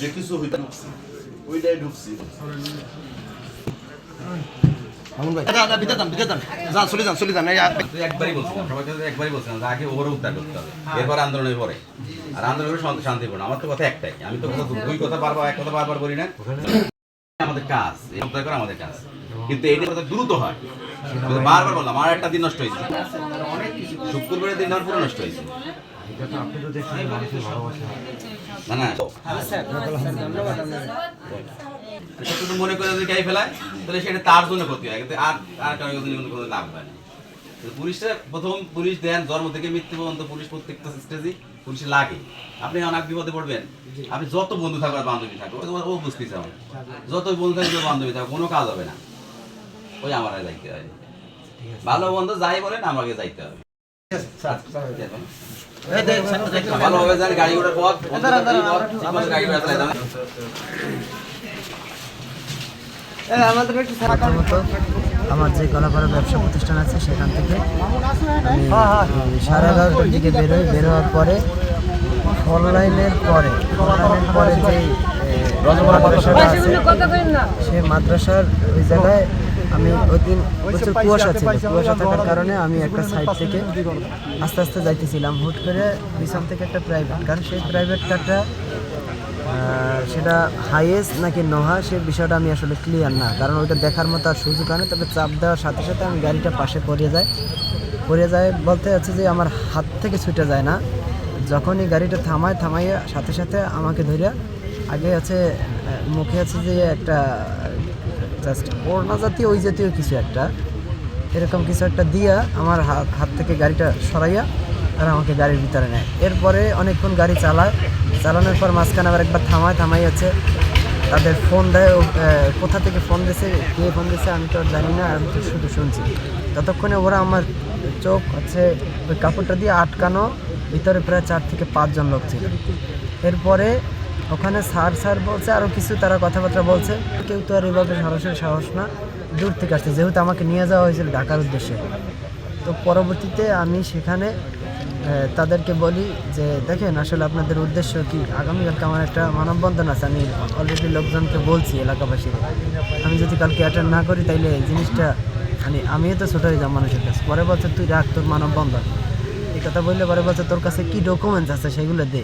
যে কিছু হইতে ঢুকছি ওইটাই ঢুকছি। আন্দোলনের পরে। আর আন্দোলনের শান্তিপূর্ণ আমার তো কথা একটাই। আমি তো কথা দুই কথা বারবার এক কথা বারবার বলি না। আমাদের কাজ এই উদ্ধার করা আমাদের কাজ। কিন্তু এইটা কথা দ্রুত হয়। বারবার বললাম আর একটা দিন নষ্ট হয়েছে। শুক্রবারের দিন পুরো নষ্ট হয়েছে। না না। সেটা শুধু মনে করে যদি গাই ফেলায় তাহলে সেটা তার জন্য ক্ষতি হয় কিন্তু আর আর কারও জন্য কোনো কোনো লাভ হয় না। পুলিশটা প্রথম পুলিশ দেন জন্ম থেকে মৃত্যু পর্যন্ত পুলিশ প্রত্যেকটা স্টেজে পুলিশ লাগে। আপনি অনেক বিপদে পড়বেন। আপনি যত বন্ধু থাকবে আর বান্ধবী থাকবে ও- বুঝতে চাও যত বন্ধু থাকবে বান্ধবী থাকবে কোনো কাজ হবে না। ওই আমার যাইতে হয়। ভালো বন্ধু যাই বলেন আমাকে যাইতে হবে। ভালোভাবে গাড়ি ঘোড়ার পথ গাড়ি ঘোড়া। আমার যে কলাপাড়া ব্যবসা প্রতিষ্ঠান আছে সেখান থেকে আমি এই সাড়ে এগারোটার দিকে বেরোই। বেরোয়ার পরে অনলাইনের পরে অনলাইনের পরে যে সেই মাদ্রাসার ওই জায়গায় আমি ওই দিন প্রচুর কুয়াশা ছিল। কুয়াশা থাকার কারণে আমি একটা সাইড থেকে আস্তে আস্তে যাইতেছিলাম। হুট করে পিছন থেকে একটা প্রাইভেট কার সেই প্রাইভেট কারটা সেটা হাইয়েস্ট নাকি নোহা সে বিষয়টা আমি আসলে ক্লিয়ার না। কারণ ওইটা দেখার মতো আর সুযোগ হয় না তবে চাপ দেওয়ার সাথে সাথে আমি গাড়িটা পাশে পড়ে যায় পড়ে যায় বলতে আছে যে আমার হাত থেকে ছুটে যায় না। যখনই গাড়িটা থামায় থামাইয়া সাথে সাথে আমাকে ধরিয়া আগে আছে মুখে আছে যে একটা জাস্ট ওড়না জাতীয়, ওই জাতীয় কিছু একটা। এরকম কিছু একটা দিয়া আমার হাত হাত থেকে গাড়িটা সরাইয়া আর আমাকে গাড়ির ভিতরে নেয়। এরপরে অনেকক্ষণ গাড়ি চালায়। চালানোর পর মাঝখানে আবার একবার থামায় থামাই আছে তাদের ফোন দেয় কোথা থেকে ফোন দিছে, কে ফোন দিছে আমি তো আর জানি না, আমি তো শুধু শুনছি। ততক্ষণে ওরা আমার চোখ হচ্ছে ওই কাপড়টা দিয়ে আটকানো, ভিতরে প্রায় চার থেকে পাঁচজন লোক ছিল। এরপরে ওখানে স্যার স্যার বলছে আরও কিছু তারা কথাবার্তা বলছে। কেউ তো আর এভাবে সরাসরি সাহস না, দূর থেকে আসছে। যেহেতু আমাকে নিয়ে যাওয়া হয়েছিল ঢাকার উদ্দেশ্যে। তো পরবর্তীতে আমি সেখানে তাদেরকে বলি যে, দেখেন, আসলে আপনাদের উদ্দেশ্য কি? আগামীকালকে আমার একটা মানববন্ধন আছে। আমি অলরেডি লোকজনকে বলছি এলাকাবাসীর আমি যদি কালকে অ্যাটেন্ড না করি, তাইলে এই জিনিসটা মানে আমিও তো ছোটো হয়ে যাব মানুষের কাছে। পরে বছর তুই রাখ তোর মানববন্ধন। এই কথা বললে পরে বছর তোর কাছে কি ডকুমেন্টস আছে সেগুলো দে।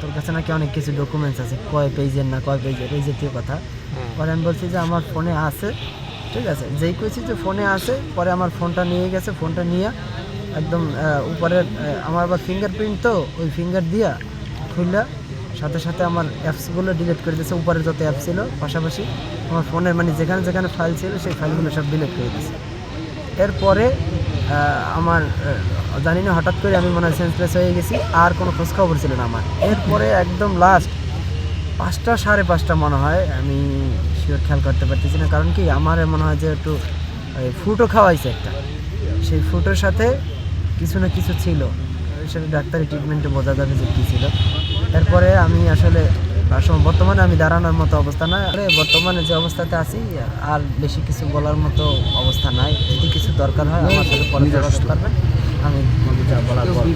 তোর কাছে নাকি অনেক কিছু ডকুমেন্টস আছে কয় পেজের না কয় পেজের এই জাতীয় কথা। পরে আমি বলছি যে আমার ফোনে আছে ঠিক আছে? যেই কইছি যে ফোনে আছে পরে আমার ফোনটা নিয়ে গেছে ফোনটা নিয়ে একদম উপরের আমার আবার ফিঙ্গারপ্রিন্ট তো ওই ফিঙ্গার দিয়া খুললা সাথে সাথে আমার অ্যাপসগুলো ডিলিট করে দিয়েছে উপরে যত অ্যাপ ছিল পাশাপাশি আমার ফোনের মানে যেখানে যেখানে ফাইল ছিল সেই ফাইলগুলো সব ডিলিট করে দিয়েছে। এরপরে আমার জানি না, হঠাৎ করে আমি মনে হয় সেন্সলেস হয়ে গেছি, আর কোনো খোঁজ খবর ছিল না আমার। এরপরে একদম লাস্ট পাঁচটা, সাড়ে পাঁচটা মনে হয় আমি শিওর খেয়াল করতে পারতেছি না। কারণ কি, আমার মনে হয় যে একটু ফুটো খাওয়াইছে একটা। সেই ফুটোর সাথে কিছু না কিছু ছিল। সেটা ডাক্তারি ট্রিটমেন্টে বোঝা যাবে যে কী ছিল। এরপরে আমি আসলে বর্তমানে আমি দাঁড়ানোর মতো অবস্থা না। আরে, বর্তমানে যে অবস্থাতে আছি, আর বেশি কিছু বলার মতো অবস্থা নাই। যদি কিছু দরকার হয়, আমার সাথে পরে আমি বলার বলব।